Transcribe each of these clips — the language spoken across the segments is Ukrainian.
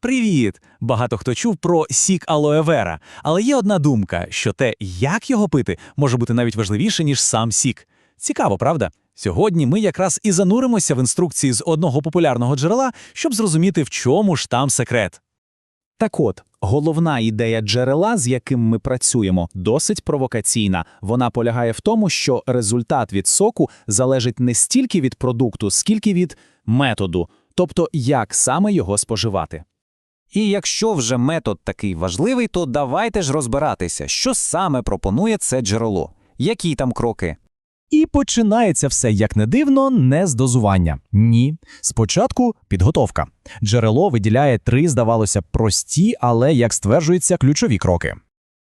Привіт! Багато хто чув про сік алоe вера, але є одна думка, що те, як його пити, може бути навіть важливіше, ніж сам сік. Цікаво, правда? Сьогодні ми якраз і зануримося в інструкції з одного популярного джерела, щоб зрозуміти, в чому ж там секрет. Так от, головна ідея джерела, з яким ми працюємо, досить провокаційна. Вона полягає в тому, що результат від соку залежить не стільки від продукту, скільки від методу, тобто як саме його споживати. І якщо вже метод такий важливий, то давайте ж розбиратися, що саме пропонує це джерело, які там кроки. І починається все, як не дивно, не з дозування. Ні. Спочатку підготовка. Джерело виділяє три, здавалося, прості, але, як стверджується, ключові кроки.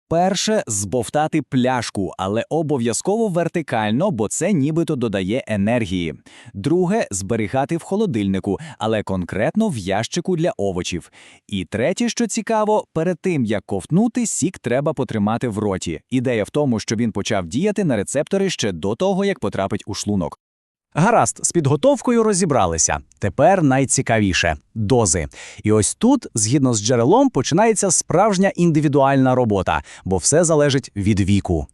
Перше збовтати пляшку, але обов'язково вертикально, бо це нібито додає енергії. Друге зберігати в холодильнику, але конкретно в ящику для овочів. І третє, що цікаво, перед тим як ковтнути, сік треба потримати в роті. Ідея в тому, що він почав діяти на рецептори ще до того, як потрапить у шлунок. Гаразд, з підготовкою розібралися. Тепер найцікавіше дози. І ось тут, згідно з джерелом, починається справжня індивідуальна робота, бо все залежить від віку.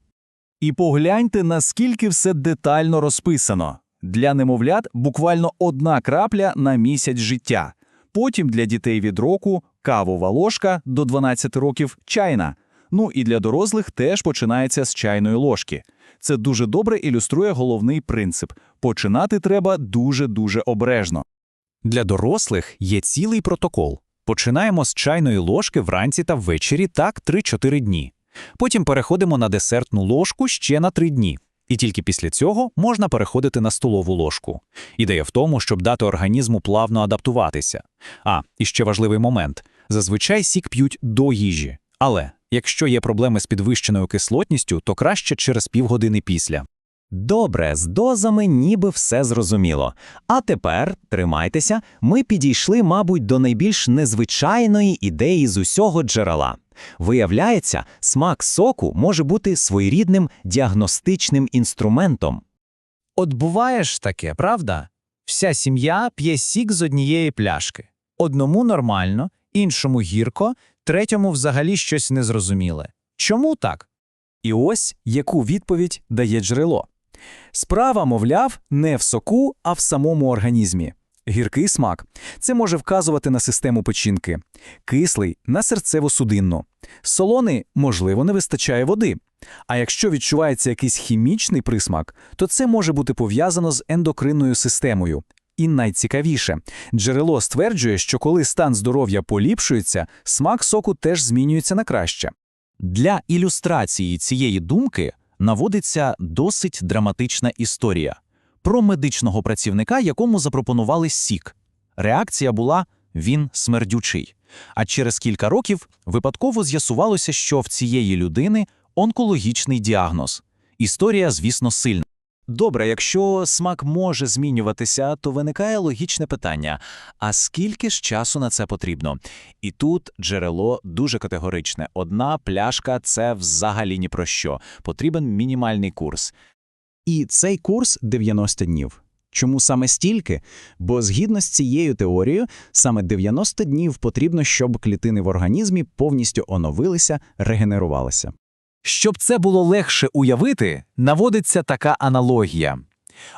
І погляньте, наскільки все детально розписано. Для немовлят буквально одна крапля на місяць життя. Потім для дітей від року кавова ложка до 12 років чайна. Ну і для дорослих теж починається з чайної ложки. Це дуже добре ілюструє головний принцип – починати треба дуже-дуже обережно. Для дорослих є цілий протокол. Починаємо з чайної ложки вранці та ввечері так 3-4 дні. Потім переходимо на десертну ложку ще на 3 дні. І тільки після цього можна переходити на столову ложку. Ідея в тому, щоб дати організму плавно адаптуватися. А, і ще важливий момент. Зазвичай сік п'ють до їжі. Але якщо є проблеми з підвищеною кислотністю, то краще через півгодини після. Добре, з дозами ніби все зрозуміло. А тепер, тримайтеся, ми підійшли, мабуть, до найбільш незвичайної ідеї з усього джерела. Виявляється, смак соку може бути своєрідним діагностичним інструментом. От буває ж таке, правда? Вся сім'я п'є сік з однієї пляшки. Одному нормально, іншому гірко, третьому взагалі щось незрозуміле. Чому так? І ось яку відповідь дає джерело. Справа, мовляв, не в соку, а в самому організмі. Гіркий смак – це може вказувати на систему печінки, кислий – на серцево-судинну. Солоний, можливо, не вистачає води. А якщо відчувається якийсь хімічний присмак, то це може бути пов'язано з ендокринною системою. І найцікавіше, джерело стверджує, що коли стан здоров'я поліпшується, смак соку теж змінюється на краще. Для ілюстрації цієї думки наводиться досить драматична історія про медичного працівника, якому запропонували сік. Реакція була він смердючий. А через кілька років випадково з'ясувалося, що в цієї людини онкологічний діагноз. Історія, звісно, сильна. Добре, якщо смак може змінюватися, то виникає логічне питання: а скільки ж часу на це потрібно? І тут джерело дуже категоричне: одна пляшка це взагалі ні про що. Потрібен мінімальний курс. І цей курс 90 днів. Чому саме стільки? Бо згідно з цією теорією, саме 90 днів потрібно, щоб клітини в організмі повністю оновилися, регенерувалися. Щоб це було легше уявити, наводиться така аналогія.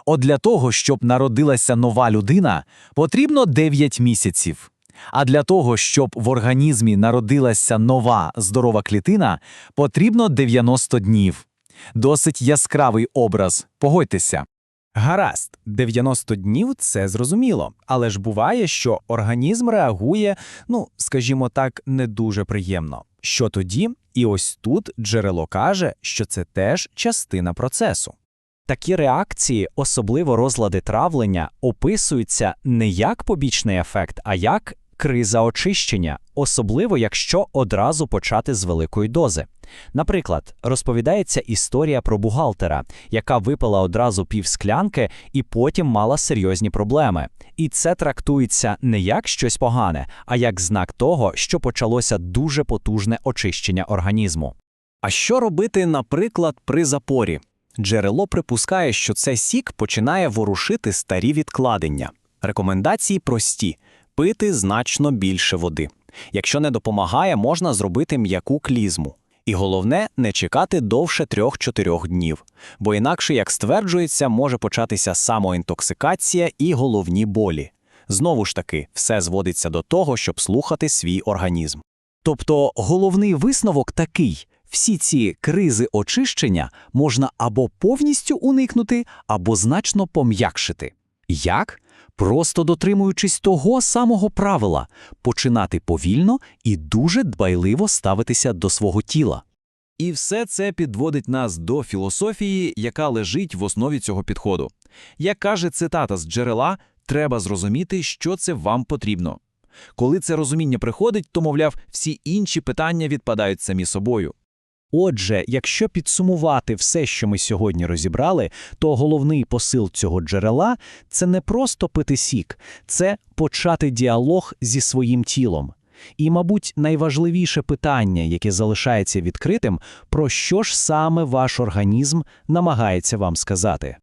От для того, щоб народилася нова людина, потрібно 9 місяців. А для того, щоб в організмі народилася нова здорова клітина, потрібно 90 днів. Досить яскравий образ, погодьтеся. Гаразд, 90 днів це зрозуміло, але ж буває, що організм реагує, ну, скажімо так, не дуже приємно. Що тоді? І ось тут джерело каже, що це теж частина процесу. Такі реакції, особливо розлади травлення, описуються не як побічний ефект, а як криза очищення, особливо якщо одразу почати з великої дози. Наприклад, розповідається історія про бухгалтера, яка випила одразу пів склянки і потім мала серйозні проблеми. І це трактується не як щось погане, а як знак того, що почалося дуже потужне очищення організму. А що робити, наприклад, при запорі? Джерело припускає, що цей сік починає ворушити старі відкладення. Рекомендації прості: пити значно більше води. Якщо не допомагає, можна зробити м'яку клізму. І головне, не чекати довше 3-4 днів, бо інакше, як стверджується, може початися самоінтоксикація і головні болі. Знову ж таки, все зводиться до того, щоб слухати свій організм. Тобто головний висновок такий: всі ці кризи очищення можна або повністю уникнути, або значно пом'якшити. Як? Просто дотримуючись того самого правила починати повільно і дуже дбайливо ставитися до свого тіла. І все це підводить нас до філософії, яка лежить в основі цього підходу. Як каже цитата з джерела, треба зрозуміти, що це вам потрібно. Коли це розуміння приходить, то, мовляв, всі інші питання відпадають самі собою. Отже, якщо підсумувати все, що ми сьогодні розібрали, то головний посил цього джерела це не просто пити сік, це почати діалог зі своїм тілом. І, мабуть, найважливіше питання, яке залишається відкритим, про що ж саме ваш організм намагається вам сказати.